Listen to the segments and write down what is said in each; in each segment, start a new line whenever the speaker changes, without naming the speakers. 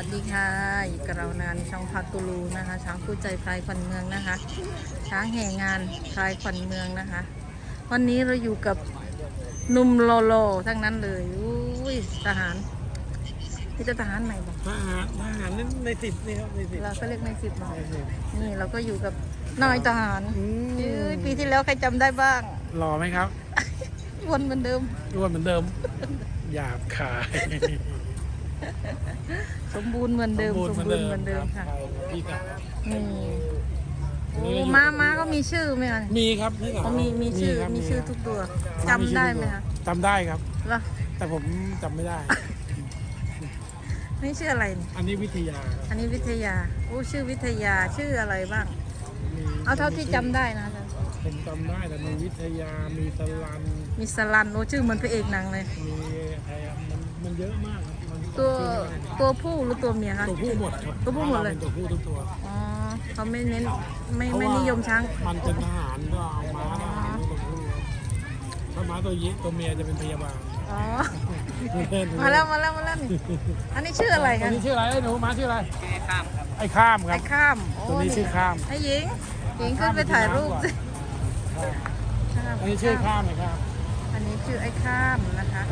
วัสดีค่ะ อยู่กับเรานานช่องพัตูลูนะคะ ช้างคู่ใจพลายขวัญเมืองนะคะ ช้างแห่งานพลายขวัญเมืองนะคะ วันนี้เราอยู่กับหนุ่มโลโลทั้งนั้นเลยอุ้ยทหารนี่จะทหารไหนบอก
ทหารทหารนั่นในสิบนี่ครับในสิบ
เราก็เรียกในสิบบอก
ในสิบ
นี่เราก็อยู่กับนายทหาร
อืม
เอ้ยปีที่แล้วใครจำได้บ้าง
หล่อไหมครับ
วนเหมือนเดิม
อ้วนเหมือนเดิมหยาบคาย
สมบูรณ์เหมือนเดิมสมบูรณ์เหมือนเดิมค่ะ
พี่สาว
นี่
วันนี้
โอ้
เราอยู่
ม้าม้าก็มีชื่อไหมคะ
มีครับพี่สาว
เขามีมีชื่อ
ครับ
มีชื่อทุกตัว
ครับ
จำได้ไหมคะ
จำได้ครับ
เหรอ
แต่ผมจำไม่ได้
นี่ชื่ออะไรนี่
อันนี้วิทยาครับ
อันนี้วิทยาโอ้ชื่อวิทยาชื่ออะไรบ้าง
มี
เอาเท่าที่จำได้นะอาจารย์
ผมจำได้แต่มีวิทยา มีสลัน
มีสลันโอ้ชื่อเหมือนพระเอกหนังเลย
มีอะไรอะมันมันเยอะมากครับมัน
ตัว
ชื่อไม่ได้
ตัวผู้หรือตัวเมียคะ
ตัวผู้หมดครับ
ตัวผู้หมดเลย
ป็นตัวผู้ทุกตัว
อ๋อเขาไม่เน้นไม่
เพราะ
ไม่
ว่า
นิยมช้าง
มันเป็นทหารก็เอาม้าทหารตัวผู้ถ้าม้าตัวเยตัวเมียจะเป็นพยาบาล
อ๋อ มาแล้วมาแล้วมาแล้วนี่อันนี้ชื่ออะไร
ตั
คะ
วนี้ชื่ออะไรไอ้หนูม้าชื่ออะไรไอ้ข้ามครั
ไอ้
บ
ข้ามโอ้
ตัวนี้ชื่อข้าม
ไอ้หญิงหญิงขึ้นไปถ่ายรูปสิ
ข้ามอันนี้ชื่อข้ามเลยครับ
อันนี้ชื่อไอ้ข้ามนะคะ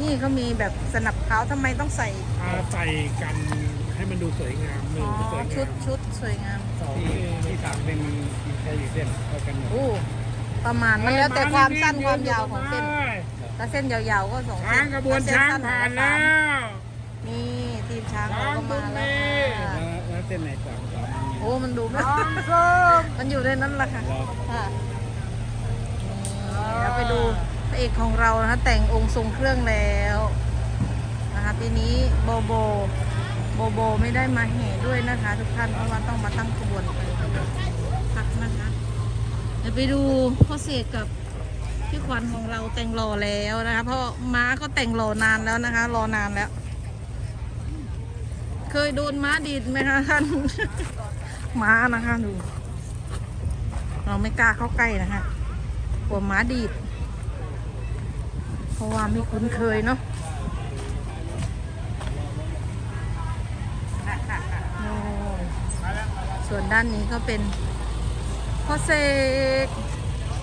นี่เขามีแบบสนับเท้าทำไมต้องใส่
อาใส่กันให้มันดูสวยงามหนึ่
อ๋
ง
อ
สวย
ชุ
งา
ด
ม
ชุดสวยงาม
สองที่สามเป็นแค่อยู่เส้นเท่ากันหมด
โอ้ประมาณมันแล้วแต่ความสั้นความยาวของเส้น ถ้าเส้นยาวๆก็สองเส้
ช้าง
น
กระบวน
ถ้เส้
ช้าง
สั้
ผ่าน
ก็
แล้
สม
ว
นี่ทีมช้างเราก็มาแล้วค่ะ
แล้วเส้นไหนสามสาม
โอ้มันดูไม่มันอยู่ในนั้นแหละค่ะค่ะนี่เราไปดู พระเอกของเรานะคะแต่งองค์ทรงเครื่องแล้วนะคะปีนี้โบโบโบโบไม่ได้มาแห่ด้วยนะคะ ทุกท่านเพราะว่าต้องมาตั้งขบวนไปพักนะคะเดี๋ยวไปดูพ่อเสกกับพี่ขวัญของเราแต่งรอแล้วนะคะ เพราะม้าก็แต่งรอนานแล้วนะคะ รอนานแล้ว เคยโดนม้าดีดไหมคะท่านม้านะคะดู เราไม่กล้าเข้าใกล้นะคะกลัวม้าดีด เพราะว่าไม่คุ้นเคยเนาะส่วนด้านนี้ก็เป็นพ่อเสก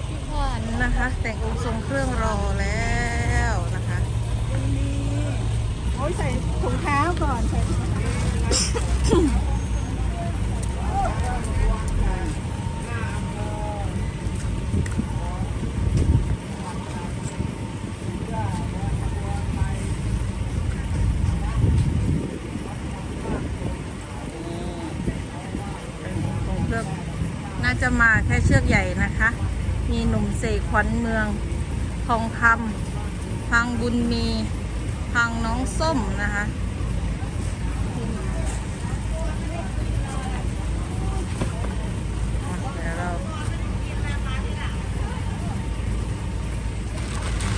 พี่ขวัญนะคะ แต่งองค์ทรงเครื่องรอแล้วนะคะ
โอ้ยใส่ถุงเท้าก่อนใส่ถุงเท้า
ของเครื่องน่า จะมาแค่เชือกใหญ่นะคะ มีหนุ่มเสกขวัญเมือง ทองคำพังบุญมีพังน้องส้มนะคะ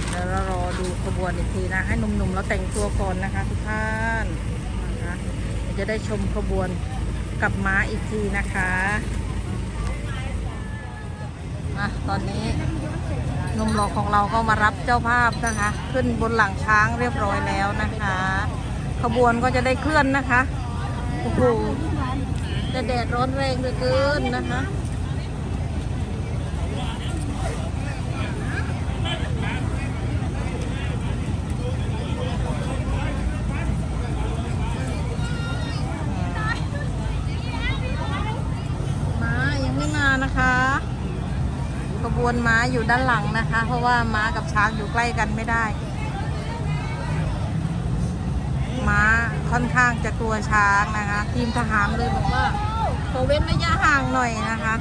เดี๋ยวเรารอดูขบวนอีกทีนะ ให้หนุ่มๆเราแต่งตัวก่อนนะคะทุกท่านนะคะจะได้ชมขบวนกับม้าอีกทีนะคะะตอนนี้หนุ่มหล่อของเราก็มารับเจ้าภาพนะคะ ขึ้นบนหลังช้างเรียบร้อยแล้วนะคะ ขบวนก็จะได้เคลื่อนนะคะโอ้โหแต่แดดร้อนแรงเหลือเกินนะคะ ม้ายังไม่มานะคะ ขบ วนม้าอยู่ด้านหลังนะคะ เพราะว่าม้ากับช้างอยู่ใกล้กันไม่ได้ ม้าค่อนข้างจะกลัวช้างนะคะ ทีมทหารเลยบอกว่าขอเว้นระยะห่างหน่อยนะคะ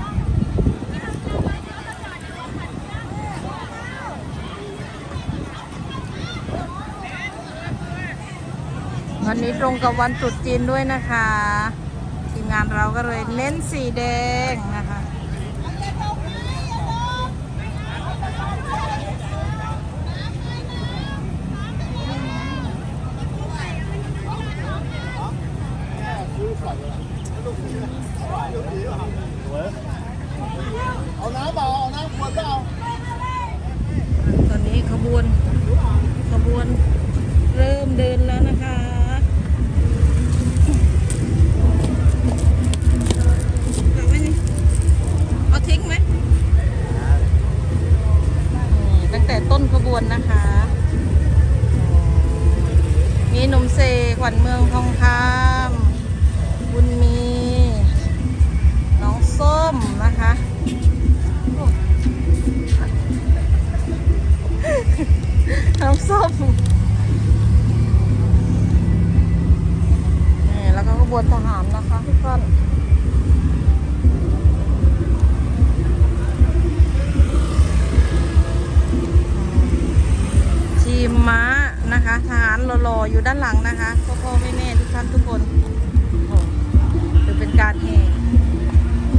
วันนี้ตรงกับวันตรุษจีนด้วยนะคะ ทีมงานเราก็เลยเน้นสีแดงนะคะ
นะ
คะทหารหล่อๆอยู่ด้านหลังนะคะพ่อพ่อแม่แม่ทุกท่านทุกคนโอ้ถือเป็นการแห่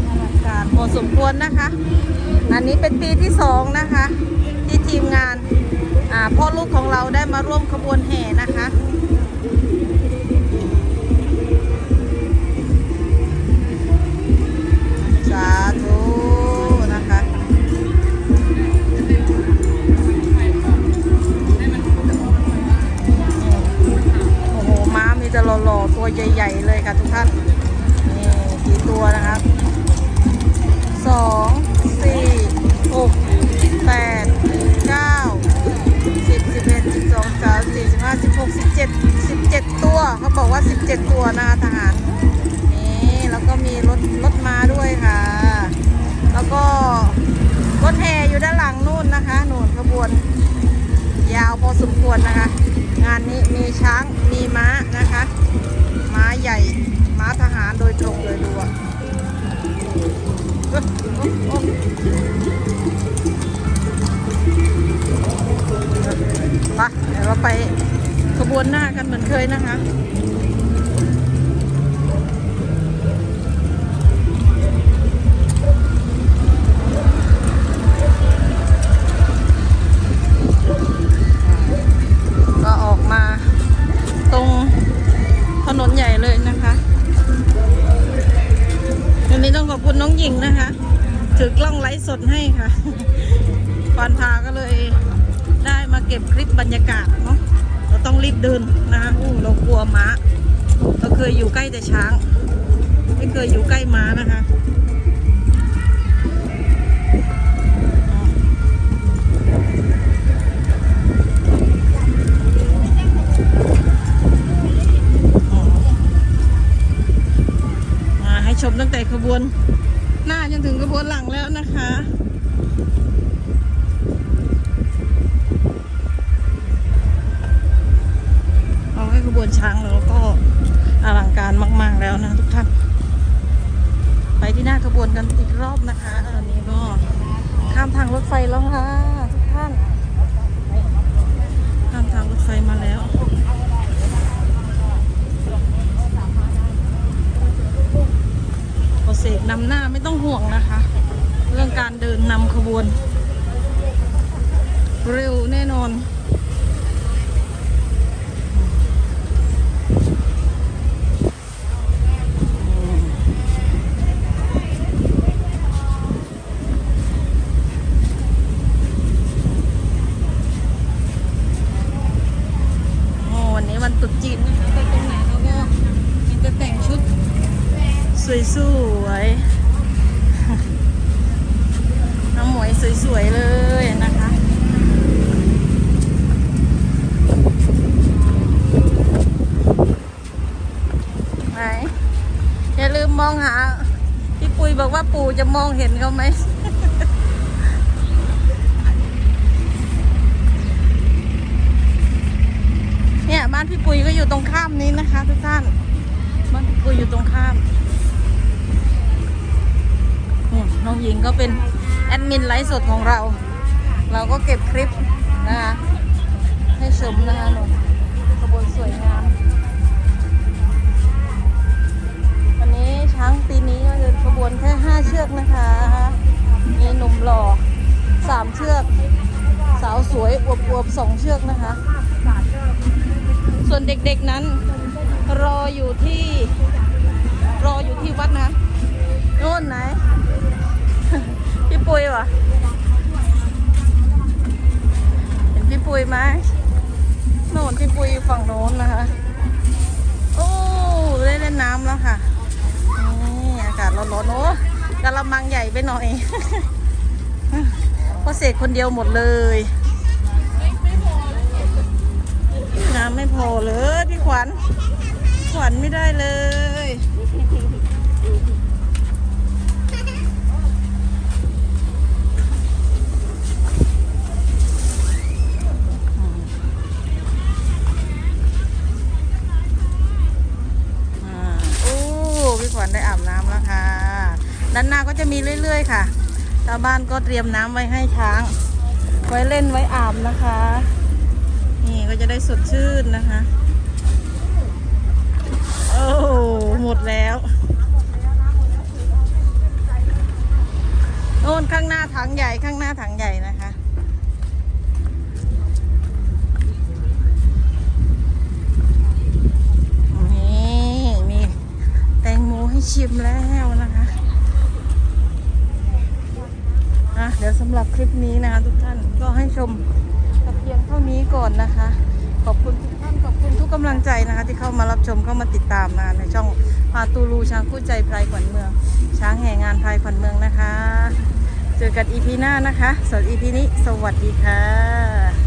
อลังการพอสมควรนะคะ อันนี้เป็นปีที่สองนะคะ ที่ทีมงานอ่าพ่อลูกของเราได้มาร่วมขบวนแห่นะคะ เขาบอกว่าสิบเจ็ดตัวนะคะทหารนี่แล้วก็มีรถรถมาด้วยค่ะ แล้วก็รถแห่อยู่ด้านหลังนู่นนะคะหนู่นขบวน ยาวพอสมควรนะคะ งานนี้มีช้างมีม้านะคะ ม้าใหญ่ม้าทหารโดยตรงเลยดูอะเอ้ยโอ๊ะโอ๊ะไปเดี๋ยวเราไป วนหน้ากันเหมือนเคยนะคะ เคยอยู่ใกล้แต่ช้าง ไม่เคยอยู่ใกล้ม้านะคะมาให้ชมตั้งแต่ขบวน หน้าจนถึงขบวนหลังแล้วนะคะ บวน เร็วแน่นอน โอ้วันนี้วันตรุษจีนนะคะไปตรงไหนเขาก็มีแต่แต่งชุด สวยๆ น้องหมวยสวยๆเลยนะคะ ไหน อย่าลืมมองหา พี่ปุยบอก ว่าปู่จะมองเห็นเขาไหมเนี่ยบ้านพี่ปุยก็อยู่ตรงข้ามนี้นะคะทุกท่านบ้านพี่ปุยอยู่ตรงข้ามนี่น้องหญิงก็เป็นแอดมินไลฟ์สดของเรา เราก็เก็บคลิปนะคะให้ชมนะคะหนูขบวนสวยงาม ช้างปีนี้ก็เดินขบวนแค่ห้าเชือกนะคะ มีหนุ่มหล่อสามเชือก สาวสวยอวบๆสองเชือกนะคะ ส่วนเด็กๆนั้นรออยู่ที่ รออยู่ที่วัดนะโน่นไหน พี่ปุยวะเห็นพี่ปุยไหมโน่นพี่ปุยอยู่ฝั่งโน้นนะคะ โอ้ ได้เล่นน้ำแล้วค่ะ ร้อนๆโอ้กะละมังใหญ่ไปหน่อยเพราะเสกคนเดียวหมดเลยน้ำไม่พอเลยพี่ขวัญญขวัญไม่ได้เลยาวบ้านก็เตรียมน้ำไว้ให้ช้าง ไว้เล่นไว้อาบนะคะ นี่ก็จะได้สดชื่นนะคะ โอ้หมดแล้วโน่นข้างหน้าถังใหญ่ข้างหน้าถังใหญ่นะคะ นี่มีแตงโมให้ชิมแล้วนะคะอะเดี๋ยวสำหรับคลิปนี้นะคะทุกท่านก็ให้ชมเพียงเท่านี้ก่อนนะคะ ขอบคุณทุกท่านขอบคุณทุกกำลังใจนะคะ ที่เข้ามารับชมเข้ามาติดตามนะในช่องพาตูลูช้างคู่ใจไพรขวัญเมือง ช้างแห่งานไพรขวัญเมืองนะคะ เจอกันอีพีหน้านะคะส่วนอีพีนี้ สวัสดีค่ะ